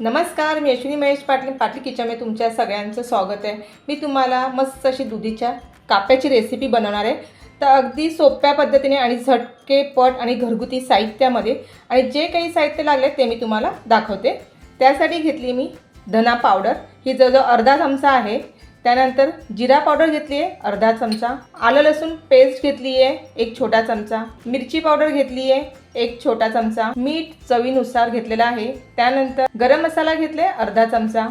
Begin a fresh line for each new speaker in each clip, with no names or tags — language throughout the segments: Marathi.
नमस्कार मी अश्विनी महेश पाटील पाटील किचनमध्ये तुमच्या सगळ्यांचं स्वागत आहे. मी तुम्हाला मस्त अशी दुधीच्या काप्याची रेसिपी बनवणार आहे. तर अगदी सोप्या पद्धतीने आणि झटकेपट आणि घरगुती साहित्यामध्ये आणि जे काही साहित्य लागले ते मी तुम्हाला दाखवते. त्यासाठी घेतली मी धना पावडर. ही जवळजवळ अर्धा चमचा आहे. त्यानंतर जिरा पावडर घेतली आहे अर्धा चमचा. आलं लसूण पेस्ट घेतली आहे एक छोटा चमचा. मिरची पावडर घेतली आहे एक छोटा चमचा. मीठ चवीनुसार घेतलेला आहे. त्यानंतर गरम मसाला घेतले अर्धा चमचा.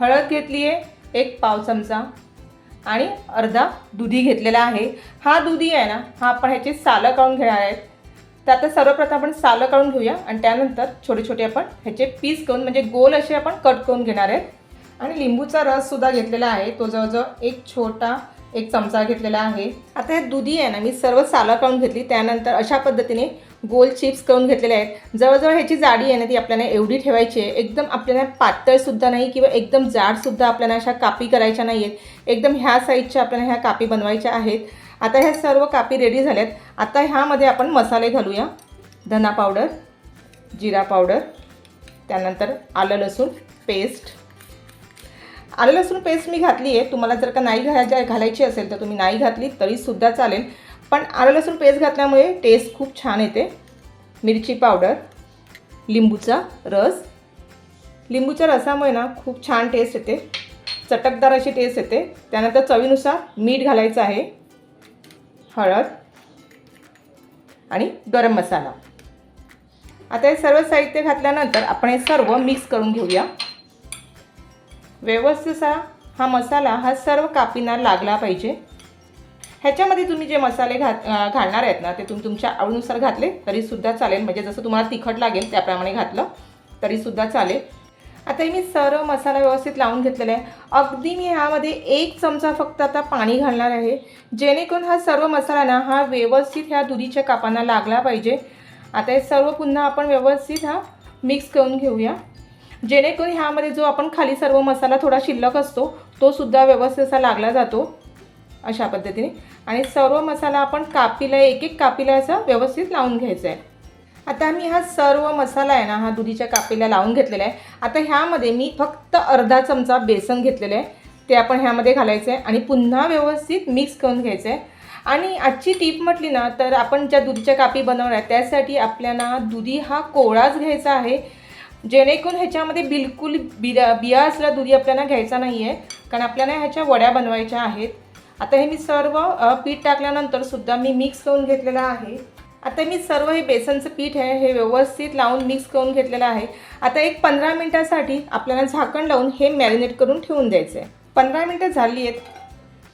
हळद घेतली आहे एक पाव चमचा. आणि अर्धा दुधी घेतलेला आहे. हा दुधी आहे ना हा आपण ह्याचे सालं काढून घेणार आहेत. तर आता सर्वप्रथम आपण सालं काढून घेऊया आणि त्यानंतर छोटे छोटे आपण ह्याचे पीस करून म्हणजे गोल असे आपण कट करून घेणार आहेत. आणि लिंबूचा रससुद्धा घेतलेला आहे. तो जवळजवळ एक छोटा एक चमचा घेतलेला आहे. आता हे दुधी आहे ना मी सर्व सालं काढून घेतली. त्यानंतर अशा पद्धतीने गोल चिप्स करून घेतलेले आहेत. जवळजवळ ह्याची जाडी आहे ना ती आपल्याला एवढी ठेवायची आहे. एकदम आपल्याला पातळसुद्धा नाही किंवा एकदम जाडसुद्धा आपल्याला अशा कापी करायच्या नाही आहेत एकदम ह्या साईजच्या आपल्याला ह्या कापी बनवायच्या आहेत. आता ह्या सर्व कापी रेडी झाल्यात. आता ह्यामध्ये आपण मसाले घालूया. धना पावडर जिरा पावडर त्यानंतर आलं लसूण पेस्ट आलं लसूण पेस्ट मी घातली आहे तुम्हाला जर का नाही घालायच्या घालायची असेल तर तुम्ही नाही घातली तरीसुद्धा चालेल. पण आलं लसूण पेस्ट घातल्यामुळे टेस्ट खूप छान येते. मिरची पावडर लिंबूचा रस. लिंबूच्या रसामुळे ना खूप छान टेस्ट येते. चटकदार अशी टेस्ट येते. त्यानंतर चवीनुसार मीठ घालायचं आहे. हळद आणि गरम मसाला. आता हे सर्व साहित्य घातल्यानंतर आपण हे सर्व मिक्स करून घेऊया. व्यवस्थित हा मसाला हा सर्व कापींना लागला पाहिजे. ह्याच्यामध्ये तुम्ही जे मसाले घात घालणार आहेत ना ते तुम्ही तुमच्या आवडीनुसार घातले तरीसुद्धा चालेल. म्हणजे जसं तुम्हाला तिखट लागेल त्याप्रमाणे घातलं तरीसुद्धा चालेल. आता हे मी सर्व मसाला व्यवस्थित लावून घेतलेला आहे. अगदी मी ह्यामध्ये एक चमचा फक्त आता पाणी घालणार आहे. जेणेकरून हा सर्व मसाला ना हा व्यवस्थित ह्या दुधीच्या कापांना लागला पाहिजे. आता हे सर्व पुन्हा आपण व्यवस्थित हा मिक्स करून घेऊया. जेणेकरून ह्यामध्ये जो आपण खाली सर्व मसाला थोडा शिल्लक असतो तो सुद्धा व्यवस्थित असा लागला जातो अशा पद्धतीने. आणि सर्व मसाला आपण कापीला एक एक कापीला असा व्यवस्थित लावून घ्यायचा आहे. आता मी हा सर्व मसाला आहे ना हा दुधीच्या कापीला लावून घेतलेला आहे. आता ह्यामध्ये मी फक्त अर्धा चमचा बेसन घेतलेलं आहे. ते आपण ह्यामध्ये घालायचं आहे आणि पुन्हा व्यवस्थित मिक्स करून घ्यायचं आहे. आणि आजची टीप म्हटली ना तर आपण ज्या दुधीच्या कापी बनवणार त्यासाठी आपल्याला दुधी हा कोवळाच घ्यायचा आहे. जेणेकरून ह्याच्यामध्ये बिलकुल बिरा बिया असला दुधी आपल्याला घ्यायचा नाही आहे कारण आपल्याला ह्याच्या वड्या बनवायच्या आहेत. आता हे मी सर्व पीठ टाकल्यानंतर सुद्धा मी मिक्स करून घेतलेलं आहे. आता मी सर्व हे बेसनचं पीठ आहे हे व्यवस्थित लावून मिक्स करून घेतलेलं आहे. आता एक पंधरा मिनटासाठी आपल्याला झाकण लावून हे मॅरिनेट करून ठेवून द्यायचं आहे पंधरा मिनटं झाली आहेत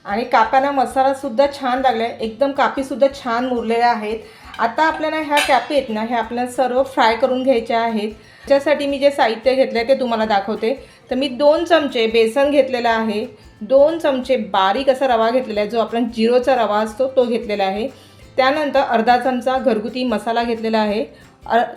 आणि काप्याला मसालासुद्धा छान लागला आहे एकदम कापीसुद्धा छान मुरलेल्या आहेत. आता आपल्याला ह्या कॅपी आहेत ना ह्या आपल्याला सर्व फ्राय करून घ्यायच्या आहेत. त्याच्यासाठी मी जे साहित्य घेतलं आहे ते तुम्हाला दाखवते. तर मी दोन चमचे बेसन घेतलेलं आहे. दोन चमचे बारीक असा रवा घेतलेला आहे जो आपण जिरोचा रवा असतो तो घेतलेला आहे. त्यानंतर अर्धा चमचा घरगुती मसाला घेतलेला आहे.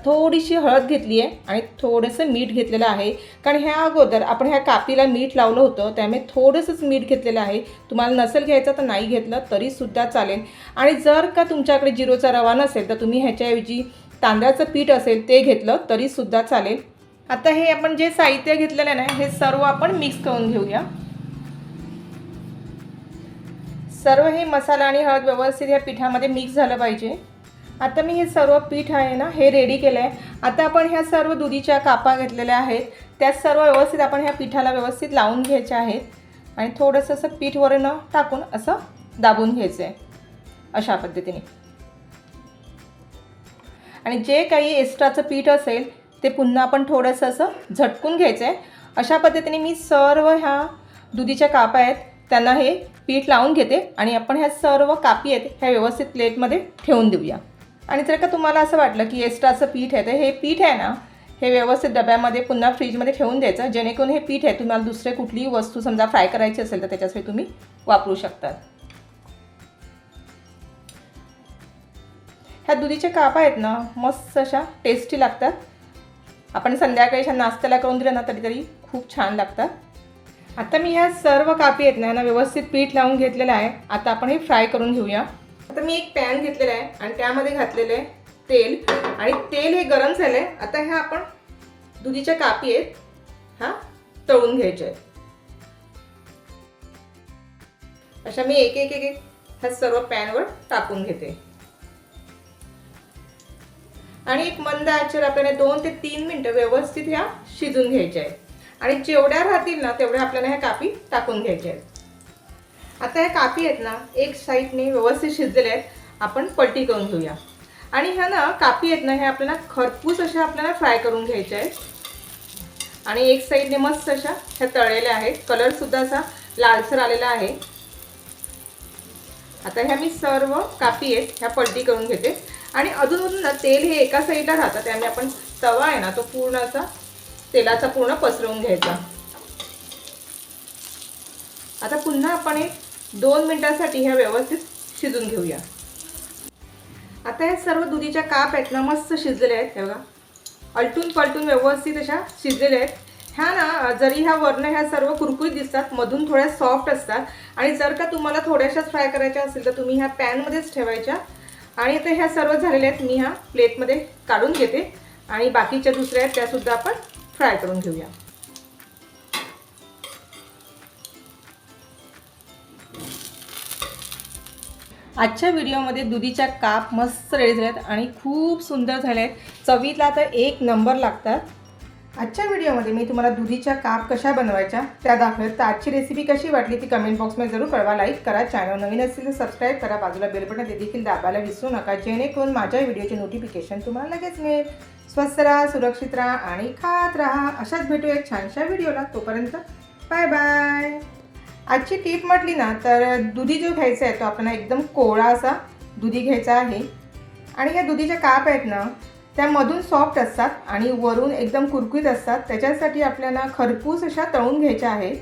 थोडीशी हळद घेतली आहे आणि थोडंसं मीठ घेतलेलं आहे. कारण ह्या अगोदर आपण ह्या कापीला मीठ लावलं होतं त्यामुळे थोडंसंच मीठ घेतलेलं आहे. तुम्हाला नसेल घ्यायचं तर नाही घेतलं तरीसुद्धा चालेल. आणि जर का तुमच्याकडे जिरोचा रवा नसेल तर तुम्ही ह्याच्याऐवजी तांदळाचं पीठ असेल ते घेतलं तरीसुद्धा चालेल. आता हे आपण जे साहित्य घेतलेलं आहे ना हे सर्व आपण मिक्स करून घेऊया. सर्व हे मसाला आणि हळद व्यवस्थित या पिठामध्ये मिक्स झालं पाहिजे. आता मी हे सर्व पीठ आहे ना हे रेडी केलं आहे आता आपण ह्या सर्व दुधीच्या कापा घेतलेल्या आहेत. त्या सर्व व्यवस्थित आपण ह्या पिठाला व्यवस्थित लावून घ्यायच्या आहेत. आणि थोडंसं असं पीठ वरून टाकून असं दाबून घ्यायचं आहे अशा पद्धतीने. आणि जे काही एक्स्ट्राचं पीठ असेल ते पुन्हा आपण थोडंसं असं झटकून घ्यायचं आहे अशा पद्धतीने मी सर्व ह्या दुधीच्या कापा आहेत त्यांना हे पीठ लावून घेते. आणि आपण ह्या सर्व कापी आहेत ह्या व्यवस्थित प्लेटमध्ये ठेवून देऊया. आणि जर का तुम्हाला असं वाटलं की एक्स्ट्राचं पीठ आहे तर हे पीठ आहे ना हे व्यवस्थित डब्यामध्ये पुन्हा फ्रीजमध्ये ठेवून द्यायचं. जेणेकरून हे पीठ आहे तुम्हाला दुसरे कुठलीही वस्तू समजा फ्राय करायची असेल तर त्याच्यासाठी तुम्ही वापरू शकता. ह्या दुधीच्या कापा आहेत ना मस्त अशा टेस्टी लागतात. आपण संध्याकाळी अशा नाश्त्याला करून दिलं ना तरी तरी खूप छान लागतात. आता मी ह्या सर्व कापी आहेत ना यांना व्यवस्थित पीठ लावून घेतलेलं आहे. आता आपण हे फ्राय करून घेऊया. आता मी एक पॅन घेतलेला आहे आणि त्यामध्ये घातलेलं आहे तेल. आणि तेल हे गरम झालं आहे आता ह्या आपण दुधीच्या कापी आहेत हा तळून घ्यायच्या आहेत. अशा मी एक एक एक एक ह्या सर्व पॅनवर टाकून घेते. आणि एक मंद आचेवर आपल्याला दोन ते तीन मिनटं व्यवस्थित ह्या शिजून घ्यायच्या आहेत. आणि जेवढ्या राहतील ना तेवढ्या आपल्याला ह्या कापी टाकून घ्यायच्या आहेत. आता ह्या कापी आहेत ना एक साईडने व्यवस्थित शिजलेल्या आहेत. आपण पलटी करून घेऊया. आणि ह्या ना कापी आहेत ना हे आपल्याला खरपूस अशा आपल्याला फ्राय करून घ्यायच्या आहेत. आणि एक साईडने मस्त अशा ह्या तळलेल्या आहेत. कलरसुद्धा असा लालसर आलेला आहे. आता ह्या मी सर्व कापी आहेत ह्या पलटी करून घेते. आणि अजूनमधून ना तेल हे एका साईडला राहतं त्यामुळे आपण तवा आहे ना तो पूर्ण असा तेलाचा पूर्ण पसरवून घ्यायचा. आता पुन्हा आपण एक दोन मिनटांसाठी ह्या व्यवस्थित शिजून घेऊया. आता ह्या सर्व दुधीच्या काप आहेत ना मस्त शिजलेल्या आहेत हे बघा. अलटून पलटून व्यवस्थित अशा शिजलेल्या आहेत. ह्या ना जरी ह्या वरनं ह्या सर्व कुरकुरीत दिसतात मधून थोड्या सॉफ्ट असतात. आणि जर का तुम्हाला थोड्याशाच फ्राय करायच्या असेल तर तुम्ही ह्या पॅनमध्येच ठेवायच्या. आणि आता ह्या सर्व झालेल्या आहेत मी ह्या प्लेटमध्ये काढून घेते. आणि बाकीच्या दुसऱ्या आहेत त्यासुद्धा आपण फ्राय करून घेऊया. आजच्या व्हिडिओमध्ये दुधीच्या काप मस्त रेडी झाल्यात आणि खूप सुंदर झाले आहेत चवीला तर एक नंबर लागतात. आजच्या व्हिडिओमध्ये मी तुम्हाला दुधीच्या काप कशा बनवायच्या त्या दाखवत तर आजची रेसिपी कशी वाटली ती कमेंट बॉक्समध्ये जरूर कळवा. लाईक करा चॅनल नवीन असेल तर सबस्क्राईब करा. बाजूला बेल बटन ते देखील दाबायला विसरू नका. जेणेकरून माझ्या व्हिडिओचे नोटिफिकेशन तुम्हाला लगेच मिळेल. स्वस्त राहा सुरक्षित राहा आणि खात राहा. अशाच भेटू एक छानशा व्हिडिओला. तोपर्यंत बाय बाय आजची टीप म्हटली ना तर दुधी जो घ्यायचा आहे तो आपण एकदम कोवळा असा दुधी घ्यायचा आहे. आणि या दुधीच्या काप आहेत ना त्या मधून सॉफ्ट असतात आणि वरून एकदम कुरकुरीत असतात. त्याच्यासाठी आपल्याला खरपूस अशा तळून घ्यायच्या आहेत.